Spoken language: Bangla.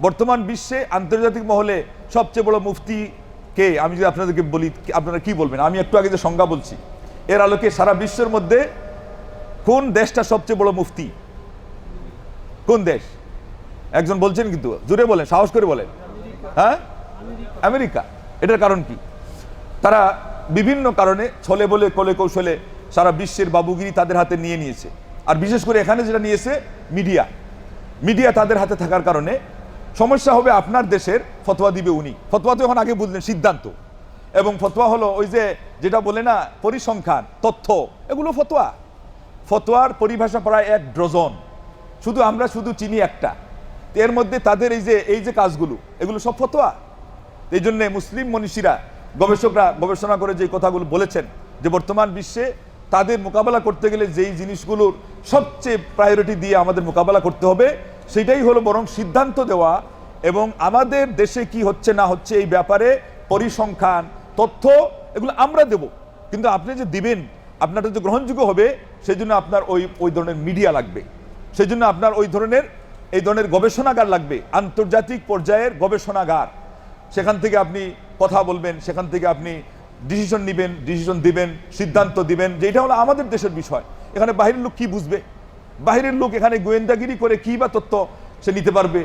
বর্তমান বিশ্বে আন্তর্জাতিক মহলে সবচেয়ে বড় মুফতি কে? আমি যদি আপনাদেরকে বলি, আপনারা কি বলবেন? আমি একটু আগে যে সংজ্ঞা বলছি, এর আলোকে সারা বিশ্বের মধ্যে কোন দেশটা সবচেয়ে বড় মুফতি? কোন দেশ? একজন বলছেন কিন্তু জুড়ে বলেন, সাহস করে বলেন। হ্যাঁ? আমেরিকা। এটার কারণ কি? তারা বিভিন্ন কারণে ছলে বলে, কলে কৌশলে সারা বিশ্বের বাবুগিরি তাদের হাতে নিয়ে নিয়েছে। আর বিশেষ করে এখানে যেটা নিয়েছে, মিডিয়া। মিডিয়া তাদের হাতে থাকার কারণে সমস্যা হবে আপনার দেশের ফতোয়া দিবে উনি। ফতোয়া তো এখন আগে বুঝলেন, সিদ্ধান্ত। এবং ফতোয়া হলো ওই যে, যেটা বলে না, পরিসংখ্যান, তথ্য, এগুলো ফতোয়া। ফতোয়ার পরিভাষা প্রায় এক ড্রজন শুধু আমরা শুধু চিনি একটা। এর মধ্যে তাদের এই যে এই যে কাজগুলো, এগুলো সব ফতোয়া। এই জন্যে মুসলিম মনীষীরা, গবেষকরা গবেষণা করে যে কথাগুলো বলেছেন, যে বর্তমান বিশ্বে তাদের মোকাবেলা করতে গেলে যেই জিনিসগুলোর সবচেয়ে প্রায়োরিটি দিয়ে আমাদের মোকাবেলা করতে হবে সেটাই হলো বরং সিদ্ধান্ত দেওয়া এবং আমাদের দেশে কি হচ্ছে না হচ্ছে এই ব্যাপারে পরিসংখ্যান, তথ্য এগুলো আমরা দেব। কিন্তু আপনি যে দিবেন, আপনারটা যে গ্রহণযোগ্য হবে সেই জন্য আপনার ওই ওই ধরনের মিডিয়া লাগবে। সেই জন্য আপনার ওই ধরনের, এই ধরনের গবেষণাগার লাগবে, আন্তর্জাতিক পর্যায়ের গবেষণাগার। সেখান থেকে আপনি কথা বলবেন, সেখান থেকে আপনি ডিসিশন নেবেন ডিসিশন দিবেন, সিদ্ধান্ত দিবেন যে এটা হলো আমাদের দেশের বিষয়। এখানে বাহিরের লোক কি বুঝবে? বাহিরের লোক এখানে গোয়েন্দাগিরি করে কি বা তথ্য সে নিতে পারবে?